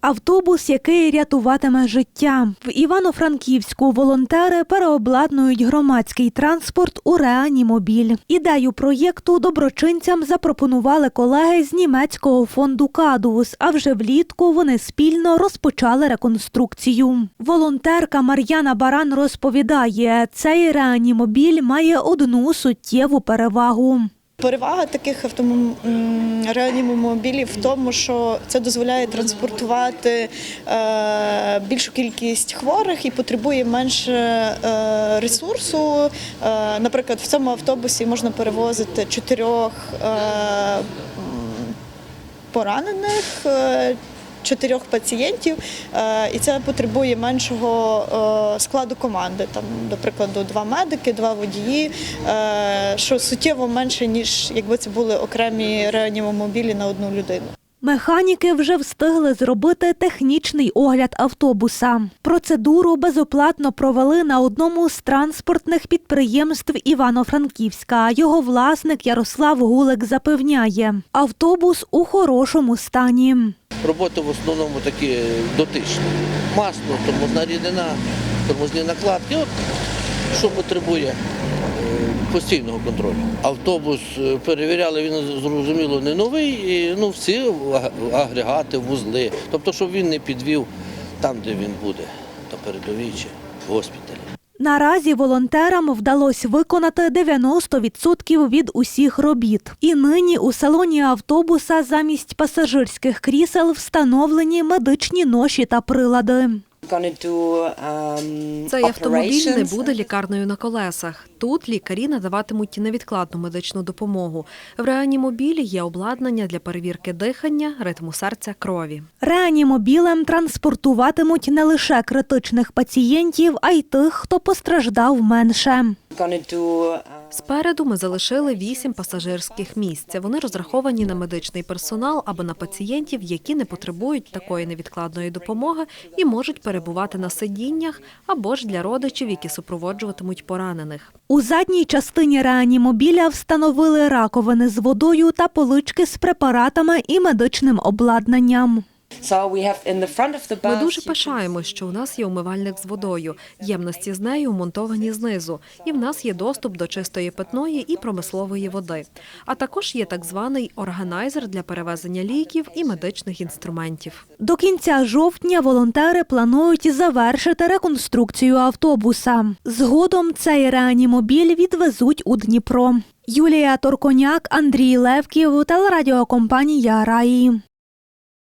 Автобус, який рятуватиме життя. В Івано-Франківську волонтери переобладнують громадський транспорт у реанімобіль. Ідею проєкту доброчинцям запропонували колеги з німецького фонду Кадус. А вже влітку вони спільно розпочали реконструкцію. Волонтерка Мар'яна Баран розповідає, цей реанімобіль має одну суттєву перевагу. Перевага таких автомом- в тому, що це дозволяє транспортувати е, більшу кількість хворих і потребує менше е, ресурсу. Е, наприклад, в цьому автобусі можна перевозити чотирьох поранених. Чотирьох пацієнтів, е, і це потребує меншого е, складу команди. Там, до прикладу, два медики, два водії, е, що суттєво менше, ніж якби це були окремі реанімомобілі на одну людину. Механіки вже встигли зробити технічний огляд автобуса. Процедуру безоплатно провели на одному з транспортних підприємств Івано-Франківська. Його власник Ярослав Гулик запевняє, автобус у хорошому стані. Роботи в основному такі дотичні. Масло, тормозна рідина, тормозні накладки. От, що потребує е, постійного контролю. Автобус е, перевіряли, він зрозуміло не новий, і, ну, всі агрегати, вузли. Тобто, щоб він не підвів там, де він буде, на передовій чи в госпіталі. Наразі волонтерам вдалося виконати 90% від усіх робіт. І нині у салоні автобуса замість пасажирських крісел встановлені медичні ноші та прилади. Um, Цей автомобіль не буде лікарнею на колесах. Тут лікарі надаватимуть невідкладну медичну допомогу. В реанімобілі є обладнання для перевірки дихання, ритму серця, крові. Реанімобілем транспортуватимуть не лише критичних пацієнтів, а й тих, хто постраждав менше. Спереду ми залишили вісім пасажирських місць. Вони розраховані на медичний персонал або на пацієнтів, які не потребують такої невідкладної допомоги і можуть перебувати на сидіннях, або ж для родичів, які супроводжуватимуть поранених. У задній частині реанімобіля встановили раковини з водою та полички з препаратами і медичним обладнанням. Ми дуже пишаємось, що у нас є умивальник з водою. Ємності з нею вмонтовані знизу, і в нас є доступ до чистої питної і промислової води. А також є так званий органайзер для перевезення ліків і медичних інструментів. До кінця жовтня волонтери планують завершити реконструкцію автобуса. Згодом цей реанімобіль відвезуть у Дніпро. Юлія Торконяк, Андрій Левків, телерадіокомпанія Раї.